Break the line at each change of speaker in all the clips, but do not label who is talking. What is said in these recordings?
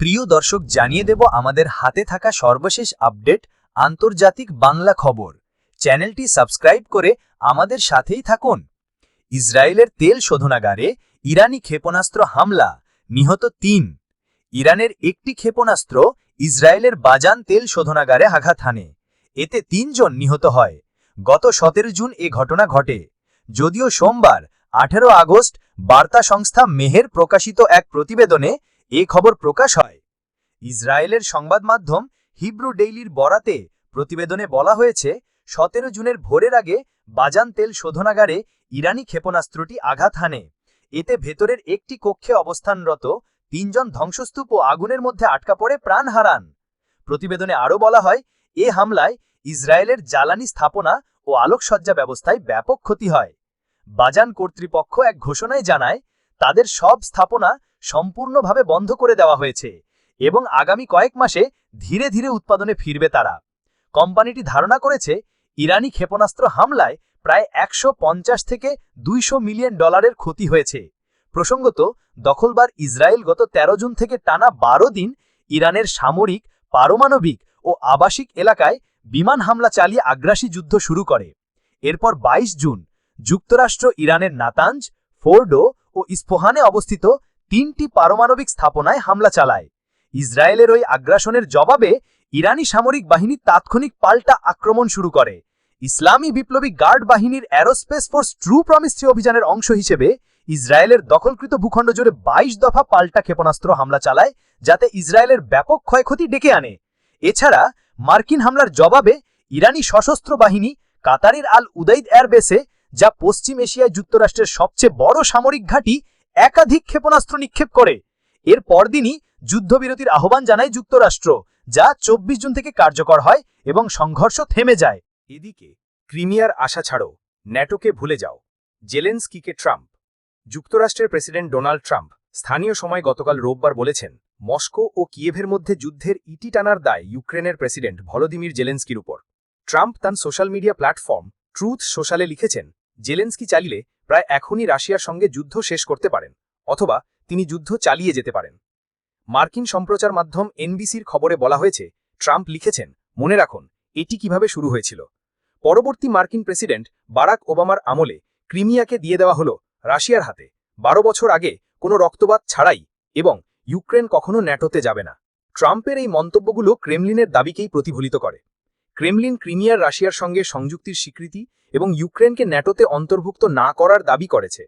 প্রিয় দর্শক, জানিয়ে দেব আমাদের হাতে থাকা সর্বশেষ আপডেট, আন্তর্জাতিক বাংলা খবর। চ্যানেলটি সাবস্ক্রাইব করে আমাদের সাথেই থাকুন। ইসরায়েলের তেল শোধনাগারে ইরানি ক্ষেপণাস্ত্র হামলা, নিহত তিন। ইরানের একটি ক্ষেপণাস্ত্র ইসরায়েলের বাজান তেল শোধনাগারে আঘাত হানে। এতে তিনজন নিহত হয়। গত সতেরো জুন এ ঘটনা ঘটে। যদিও সোমবার, আঠেরো আগস্ট, বার্তা সংস্থা মেহের প্রকাশিত এক প্রতিবেদনে এ খবর প্রকাশ হয়। ইসরায়েলের সংবাদ মাধ্যম হিব্রু ডেইলির বরাতে প্রতিবেদনে বলা হয়েছে, সতেরো জুনের ভোরের আগে বাজান তেল শোধনাগারে ইরানি ক্ষেপণাস্ত্রটি আঘাত হানে। এতে ভেতরের একটি কক্ষে অবস্থানরত তিনজন ধ্বংসস্তূপ ও আগুনের মধ্যে আটকা পড়ে প্রাণ হারান। প্রতিবেদনে আরও বলা হয়, এ হামলায় ইসরায়েলের জ্বালানি স্থাপনা ও আলোকসজ্জা ব্যবস্থায় ব্যাপক ক্ষতি হয়। বাজান কর্তৃপক্ষ এক ঘোষণায় জানায় তাদের সব স্থাপনা সম্পূর্ণভাবে বন্ধ করে দেওয়া হয়েছে এবং আগামী কয়েক মাসে ধীরে ধীরে উৎপাদনে ফিরবে তারা। কোম্পানিটি ধারণা করেছে, ইরানি ক্ষেপণাস্ত্র হামলায় প্রায় একশো পঞ্চাশ থেকে দুইশো মিলিয়ন ডলারের ক্ষতি হয়েছে। প্রসঙ্গত, দখলবার ইসরায়েল গত ১৩ জুন থেকে টানা বারো দিন ইরানের সামরিক, পারমাণবিক ও আবাসিক এলাকায় বিমান হামলা চালিয়ে আগ্রাসী যুদ্ধ শুরু করে। এরপর ২২ জুন যুক্তরাষ্ট্র ইরানের নাতাঞ্জ ফোর্ডো ও ইস্পোহানে অবস্থিত তিনটি পারমাণবিক স্থাপনায় হামলা চালায়। ইসরায়েলের ওই আগ্রাসনের জবাবে ইরানি সামরিক বাহিনী তাৎক্ষণিক পাল্টা আক্রমণ শুরু করে। ইসলামী বিপ্লবী গার্ড বাহিনীর অ্যারোস্পেস ফোর্স ট্রু প্রমিস্ট্রি অভিযানের অংশ হিসেবে ইসরায়েলের দখলকৃত ভূখণ্ড জুড়ে বাইশ দফা পাল্টা ক্ষেপণাস্ত্র হামলা চালায়, যাতে ইসরায়েলের ব্যাপক ক্ষয়ক্ষতি ডেকে আনে। এছাড়া মার্কিন হামলার জবাবে ইরানি সশস্ত্র বাহিনী কাতারের আল উদাইদ এয়ারবেসে যা পশ্চিম এশিয়ায় যুক্তরাষ্ট্রের সবচেয়ে বড় সামরিক ঘাঁটি একাধিক ক্ষেপণাস্ত্র নিক্ষেপ করে। এর পরদিনই যুদ্ধবিরতির আহ্বান জানায় যুক্তরাষ্ট্র, যা চব্বিশ জুন থেকে কার্যকর হয় এবং সংঘর্ষ থেমে যায়। এদিকে, ক্রিমিয়ার আশা ছাড়ো, ন্যাটোকে ভুলে যাও। জেলেন্সকিকে ট্রাম্প। যুক্তরাষ্ট্রের প্রেসিডেন্ট ডোনাল্ড ট্রাম্প স্থানীয় সময় গতকাল রোববার বলেছেন, মস্কো ও কিয়েভের মধ্যে যুদ্ধের ইটি টানার দায় ইউক্রেনের প্রেসিডেন্ট ভলোদিমির জেলেন্সকির উপর। ট্রাম্প তার সোশ্যাল মিডিয়া প্ল্যাটফর্ম ট্রুথ সোশ্যালে লিখেছেন জেলেন্সকি চালিলে প্রায় এখনই রাশিয়ার সঙ্গে যুদ্ধ শেষ করতে পারেন, অথবা তিনি যুদ্ধ চালিয়ে যেতে পারেন। মার্কিন সম্প্রচার মাধ্যম এনবিসির খবরে বলা হয়েছে, ট্রাম্প লিখেছেন, মনে রাখুন, এটি কীভাবে শুরু হয়েছিল। পরবর্তী মার্কিন প্রেসিডেন্ট বারাক ওবামার আমলে ক্রিমিয়াকে দিয়ে দেওয়া হল রাশিয়ার হাতে। বারো বছর আগে কোনো রক্তপাত ছাড়াই এবং ইউক্রেন কখনো ন্যাটোতে যাবে না। ট্রাম্পের এই মন্তব্যগুলো ক্রেমলিনের দাবিকেই প্রতিফলিত করে। ক্রেমলিন ক্রিমিয়ার রাশিয়ার সঙ্গে সংযুক্তির স্বীকৃতি এবং ইউক্রেনকে ন্যাটোতে অন্তর্ভুক্ত না করার দাবি করেছে।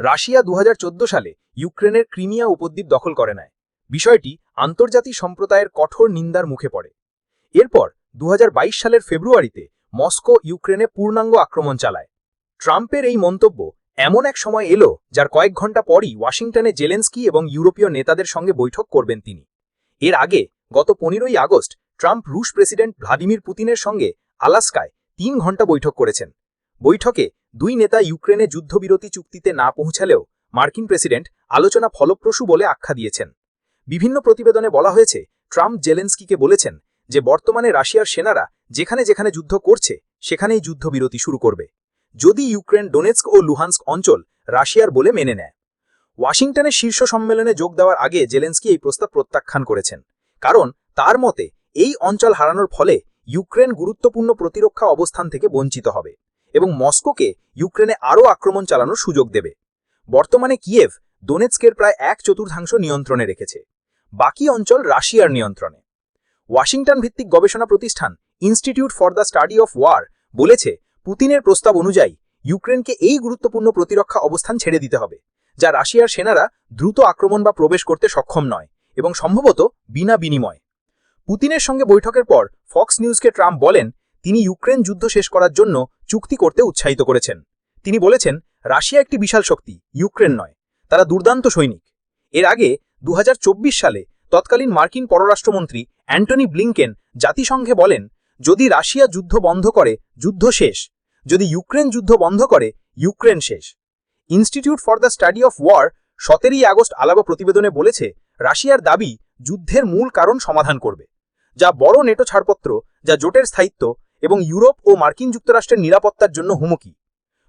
রাশিয়া দু হাজার চোদ্দ সালে ইউক্রেনের ক্রিমিয়া উপদ্বীপ দখল করে নেয়। বিষয়টি আন্তর্জাতিক সম্প্রদায়ের কঠোর নিন্দার মুখে পড়ে। এরপর দু হাজার বাইশ সালের ফেব্রুয়ারিতে মস্কো ইউক্রেনে পূর্ণাঙ্গ আক্রমণ চালায়। ট্রাম্পের এই মন্তব্য এমন এক সময় এলো যার কয়েক ঘণ্টা পরই ওয়াশিংটনে জেলেন্সকি এবং ইউরোপীয় নেতাদের সঙ্গে বৈঠক করবেন তিনি। এর আগে গত পনেরোই আগস্ট ট্রাম্প রুশ প্রেসিডেন্ট ভ্লাদিমির পুতিনের সঙ্গে আলাস্কায় তিন ঘণ্টা বৈঠক করেছেন। বৈঠকে দুই নেতা ইউক্রেনে যুদ্ধবিরতি চুক্তিতে না পৌঁছালেও মার্কিন প্রেসিডেন্ট আলোচনা ফলপ্রসূ বলে আখ্যা দিয়েছেন। বিভিন্ন প্রতিবেদনে বলা হয়েছে, ট্রাম্প জেলেন্সকিকে বলেছেন যে, বর্তমানে রাশিয়ার সেনারা যেখানে যেখানে যুদ্ধ করছে, সেখানেই যুদ্ধবিরতি শুরু করবে। যদি ইউক্রেন ডোনেস্ক ও লুহান্স্ক অঞ্চল রাশিয়ার বলে মেনে নেয়। ওয়াশিংটনের শীর্ষ সম্মেলনে যোগ দেওয়ার আগে জেলেন্সকি এই প্রস্তাব প্রত্যাখ্যান করেছেন। কারণ তার মতে, এই অঞ্চল হারানোর ফলে ইউক্রেন গুরুত্বপূর্ণ প্রতিরক্ষা অবস্থান থেকে বঞ্চিত হবে এবং মস্কোকে ইউক্রেনে আরও আক্রমণ চালানোর সুযোগ দেবে। বর্তমানে কিয়েভ দোনেৎস্কের প্রায় এক চতুর্থাংশ নিয়ন্ত্রণে রেখেছে। বাকি অঞ্চল রাশিয়ার নিয়ন্ত্রণে। ওয়াশিংটন ভিত্তিক গবেষণা প্রতিষ্ঠান Institute for the Study of War বলেছে, পুতিনের প্রস্তাব অনুযায়ী ইউক্রেনকে এই গুরুত্বপূর্ণ প্রতিরক্ষা অবস্থান ছেড়ে দিতে হবে, যা রাশিয়ার সেনারা দ্রুত আক্রমণ বা প্রবেশ করতে সক্ষম নয় এবং সম্ভবত বিনা বিনিময়। পুতিনের সঙ্গে বৈঠকের পর ফক্স নিউজকে ট্রাম্প বলেন, তিনি ইউক্রেন যুদ্ধ শেষ করার জন্য চুক্তি করতে উৎসাহিত করেছেন। তিনি বলেছেন, রাশিয়া একটি বিশাল শক্তি, ইউক্রেন নয়, তারা দুর্দান্ত সৈনিক। এর আগে দু হাজার চব্বিশ সালে তৎকালীন মার্কিন পররাষ্ট্রমন্ত্রী অ্যান্টনি ব্লিংকেন জাতিসংঘে বলেন, যদি রাশিয়া যুদ্ধ বন্ধ করে, যুদ্ধ শেষ। যদি ইউক্রেন যুদ্ধ বন্ধ করে, ইউক্রেন শেষ। Institute for the Study of War সতেরোই আগস্ট আলাবা প্রতিবেদনে বলেছে, রাশিয়ার দাবি যুদ্ধের মূল কারণ সমাধান করবে। যা বড় নেটো ছাড়পত্র, যা জোটের স্থায়িত্ব এবং ইউরোপ ও মার্কিন যুক্তরাষ্ট্রের নিরাপত্তার জন্য হুমকি।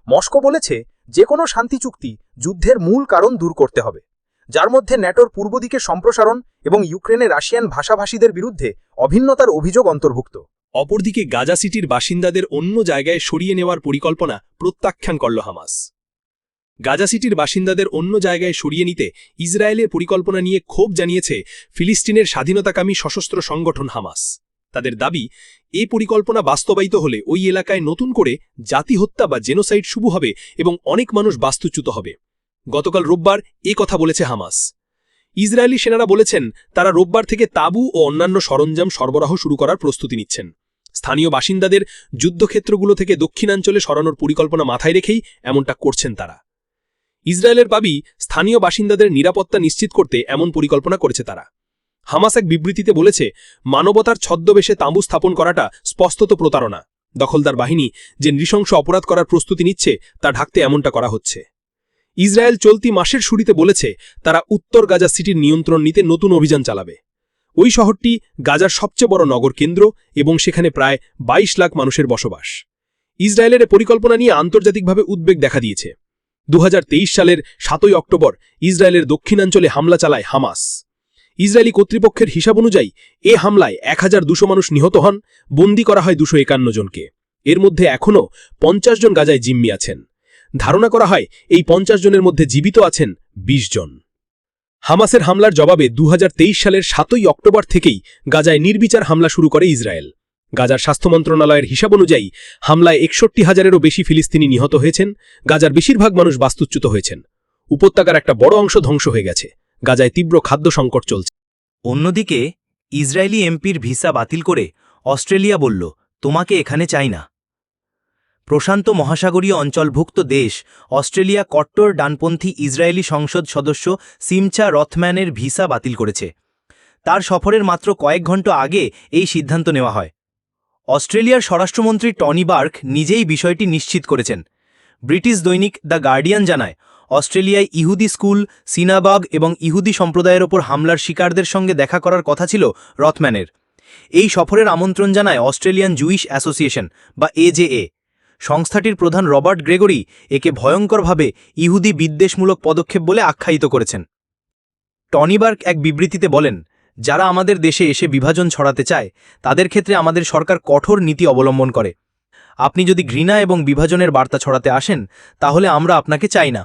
মস্কো বলেছে যে কোনো শান্তি চুক্তি যুদ্ধের মূল কারণ দূর করতে হবে,
যার মধ্যে ন্যাটোর পূর্ব দিকে সম্প্রসারণ এবং ইউক্রেনে রাশিয়ান ভাষাভাষীদের বিরুদ্ধে অভিন্নতার অভিযোগ অন্তর্ভুক্ত।
অপরদিকে গাজা সিটির বাসিন্দাদের অন্য জায়গায় সরিয়ে নেওয়ার পরিকল্পনা প্রত্যাখ্যান করল হামাস। গাজা সিটির বাসিন্দাদের অন্য জায়গায় সরিয়ে নিতে ইসরায়েলের পরিকল্পনা নিয়ে ক্ষোভ জানিয়েছে ফিলিস্তিনের স্বাধীনতাকামী সশস্ত্র সংগঠন হামাস। তাদের দাবি, এ পরিকল্পনা বাস্তবায়িত হলে ওই এলাকায় নতুন করে জাতি হত্যা বা জেনোসাইড শুরু হবে এবং অনেক মানুষ বাস্তুচ্যুত হবে। গতকাল রোববার এ কথা বলেছে হামাস। ইসরায়েলি সেনারা বলেছেন, তারা রোববার থেকে তাবু ও অন্যান্য সরঞ্জাম সরবরাহ শুরু করার প্রস্তুতি নিচ্ছেন। স্থানীয় বাসিন্দাদের যুদ্ধক্ষেত্রগুলো থেকে দক্ষিণাঞ্চলে সরানোর পরিকল্পনা মাথায় রেখেই এমনটা করছেন তারা। ইসরায়েলের দাবি স্থানীয় বাসিন্দাদের নিরাপত্তা নিশ্চিত করতে এমন পরিকল্পনা করেছে তারা। হামাস এক বিবৃতিতে বলেছে, মানবতার ছদ্মবেশে তাঁবু স্থাপন করাটা স্পষ্টত প্রতারণা। দখলদার বাহিনী যে নৃশংস অপরাধ করার প্রস্তুতি নিচ্ছে, তা ঢাকতে এমনটা করা হচ্ছে। ইসরায়েল চলতি মাসের শুরুতে বলেছে, তারা উত্তর গাজা সিটির নিয়ন্ত্রণ নিতে নতুন অভিযান চালাবে। ওই শহরটি গাজার সবচেয়ে বড় নগর কেন্দ্র এবং সেখানে প্রায় ২২ লাখ মানুষের বসবাস। ইসরায়েলের পরিকল্পনা নিয়ে আন্তর্জাতিকভাবে উদ্বেগ দেখা দিয়েছে। দু হাজার তেইশ সালের সাতই অক্টোবর ইসরায়েলের দক্ষিণাঞ্চলে হামলা চালায় হামাস। ইসরায়েলি কর্তৃপক্ষের হিসাব অনুযায়ী, এ হামলায় এক মানুষ নিহত হন, বন্দি করা হয় দুশো জনকে। এর মধ্যে এখনও পঞ্চাশ জন গাজায় জিম্মি আছেন। ধারণা করা হয়, এই পঞ্চাশ জনের মধ্যে জীবিত আছেন ২০ জন। হামাসের হামলার জবাবে দু হাজার তেইশ সালের সাতই অক্টোবর থেকেই গাজায় নির্বিচার হামলা শুরু করে ইসরায়েল। গাজার স্বাস্থ্য মন্ত্রণালয়ের হিসাব অনুযায়ী, হামলায় একষট্টি হাজারেরও বেশি ফিলিস্তিনি নিহত হয়েছেন, গাজার বেশিরভাগ মানুষ বাস্তুচ্যুত হয়েছেন। উপত্যকার একটা বড় অংশ ধ্বংস হয়ে গেছে। গাজায় তীব্র খাদ্য সংকট চলছে।
অন্যদিকে, ইসরায়েলি এমপির ভিসা বাতিল করে অস্ট্রেলিয়া বলল, তোমাকে এখানে চাই না। প্রশান্ত মহাসাগরীয় অঞ্চলভুক্ত দেশ, অস্ট্রেলিয়া কট্টর ডানপন্থী ইসরায়েলি সংসদ সদস্য সিমচা রথম্যানের ভিসা বাতিল করেছে। তার সফরের মাত্র কয়েক ঘণ্টা আগে এই সিদ্ধান্ত নেওয়া হয়। অস্ট্রেলিয়ার স্বরাষ্ট্রমন্ত্রী টনি বার্ক নিজেই বিষয়টি নিশ্চিত করেছেন। ব্রিটিশ দৈনিক দ্য গার্ডিয়ান জানায়, অস্ট্রেলিয়ায় ইহুদি স্কুল, সিনাবাগ এবং ইহুদি সম্প্রদায়ের ওপর হামলার শিকারদের সঙ্গে দেখা করার কথা ছিল রথম্যানের। এই সফরের আমন্ত্রণ জানায় অস্ট্রেলিয়ান জুইশ অ্যাসোসিয়েশন বা এজেএ সংস্থাটির প্রধান রবার্ট গ্রেগরি একে ভয়ঙ্করভাবে ইহুদি বিদ্বেষমূলক পদক্ষেপ বলে আখ্যায়িত করেছেন। টনিবার্গ এক বিবৃতিতে বলেন যারা আমাদের দেশে এসে বিভাজন ছড়াতে চায়, তাদের ক্ষেত্রে আমাদের সরকার কঠোর নীতি অবলম্বন করে। আপনি যদি ঘৃণা এবং বিভাজনের বার্তা ছড়াতে আসেন, তাহলে আমরা আপনাকে চাই না।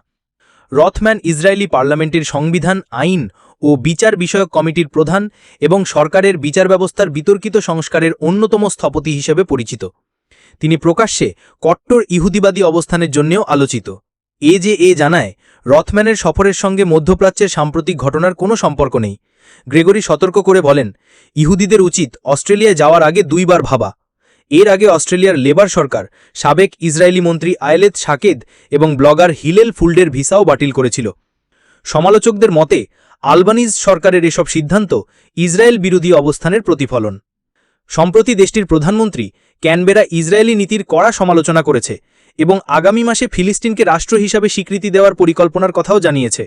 রথম্যান ইসরায়েলি পার্লামেন্টের সংবিধান, আইন ও বিচার বিষয়ক কমিটির প্রধান এবং সরকারের বিচার ব্যবস্থার বিতর্কিত সংস্কারের অন্যতম স্থপতি হিসেবে পরিচিত। তিনি প্রকাশ্যে কট্টর ইহুদিবাদী অবস্থানের জন্যেও আলোচিত। এ যে এ জানায়, রথম্যানের সফরের সঙ্গে মধ্যপ্রাচ্যের সাম্প্রতিক ঘটনার কোনো সম্পর্ক নেই। গ্রেগরি সতর্ক করে বলেন, ইহুদিদের উচিত অস্ট্রেলিয়ায় যাওয়ার আগে দুইবার ভাবা। এর আগে অস্ট্রেলিয়ার লেবার সরকার, সাবেক ইসরায়েলি মন্ত্রী আয়লেত শাকেদ এবং ব্লগার হিলেল ফুল্ডের ভিসাও বাতিল করেছিল। সমালোচকদের মতে, আলবানিজ সরকারের এসব সিদ্ধান্ত ইসরায়েল বিরোধী অবস্থানের প্রতিফলন। সম্প্রতি দেশটির প্রধানমন্ত্রী ক্যানবেরা ইসরায়েলি নীতির কড়া সমালোচনা করেছে। এবং আগামী মাসে ফিলিস্তিনকে রাষ্ট্র হিসাবে স্বীকৃতি দেওয়ার পরিকল্পনার কথাও জানিয়েছে।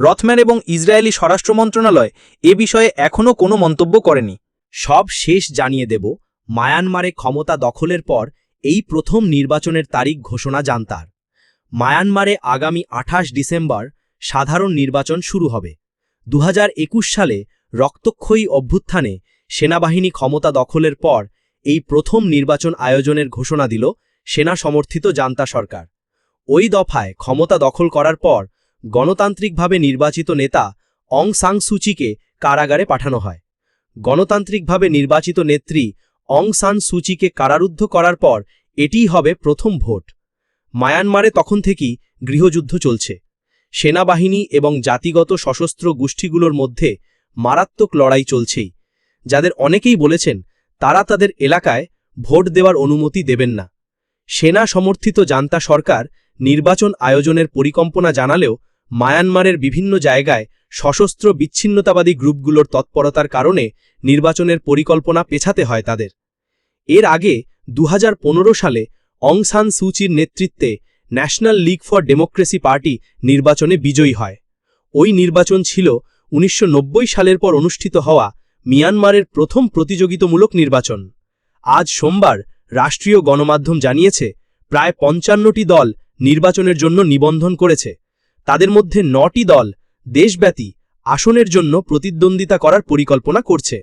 রথম্যান এবং ইসরায়েলি স্বরাষ্ট্র মন্ত্রণালয় এ বিষয়ে এখনও কোনো মন্তব্য করেনি।
সব শেষ জানিয়ে দেব, মায়ানমারে ক্ষমতা দখলের পর এই প্রথম নির্বাচনের তারিখ ঘোষণা জানতার। মায়ানমারে আগামী আঠাশ ডিসেম্বর সাধারণ নির্বাচন শুরু হবে। দু হাজার একুশ সালে রক্তক্ষয়ী অভ্যুত্থানে সেনাবাহিনী ক্ষমতা দখলের পর এই প্রথম নির্বাচন আয়োজনের ঘোষণা দিল সেনা সমর্থিত জান্তা সরকার। ওই দফায় ক্ষমতা দখল করার পর গণতান্ত্রিকভাবে নির্বাচিত নেতা অং সাং সুচিকে কারাগারে পাঠানো হয়। গণতান্ত্রিকভাবে নির্বাচিত নেত্রী অং সান সুচিকে কারারুদ্ধ করার পর এটিই হবে প্রথম ভোট। মায়ানমারে তখন থেকেই গৃহযুদ্ধ চলছে। সেনাবাহিনী এবং জাতিগত সশস্ত্র গোষ্ঠীগুলোর মধ্যে মারাত্মক লড়াই চলছেই। যাদের অনেকেই বলেছেন, তারা তাদের এলাকায় ভোট দেওয়ার অনুমতি দেবেন না। সেনা সমর্থিত জান্তা সরকার নির্বাচন আয়োজনের পরিকল্পনা জানালেও মায়ানমারের বিভিন্ন জায়গায় সশস্ত্র বিচ্ছিন্নতাবাদী গ্রুপগুলোর তৎপরতার কারণে নির্বাচনের পরিকল্পনা পেছাতে হয় তাদের। এর আগে দু হাজার পনেরো সালে অং সান সুচির নেতৃত্বে National League for Democracy party নির্বাচনে বিজয়ী হয়। ওই নির্বাচন ছিল উনিশশো নব্বই সালের পর অনুষ্ঠিত হওয়া মিয়ানমারের প্রথম প্রতিযোগিতামূলক নির্বাচন। আজ সোমবার রাষ্ট্রীয় গণমাধ্যম জানিয়েছে, প্রায় পঞ্চান্নটি দল নির্বাচনের জন্য নিবন্ধন করেছে। তাদের মধ্যে নটি দল
দেশব্যাপী আসনের জন্য প্রতিদ্বন্দ্বিতা করার পরিকল্পনা করছে।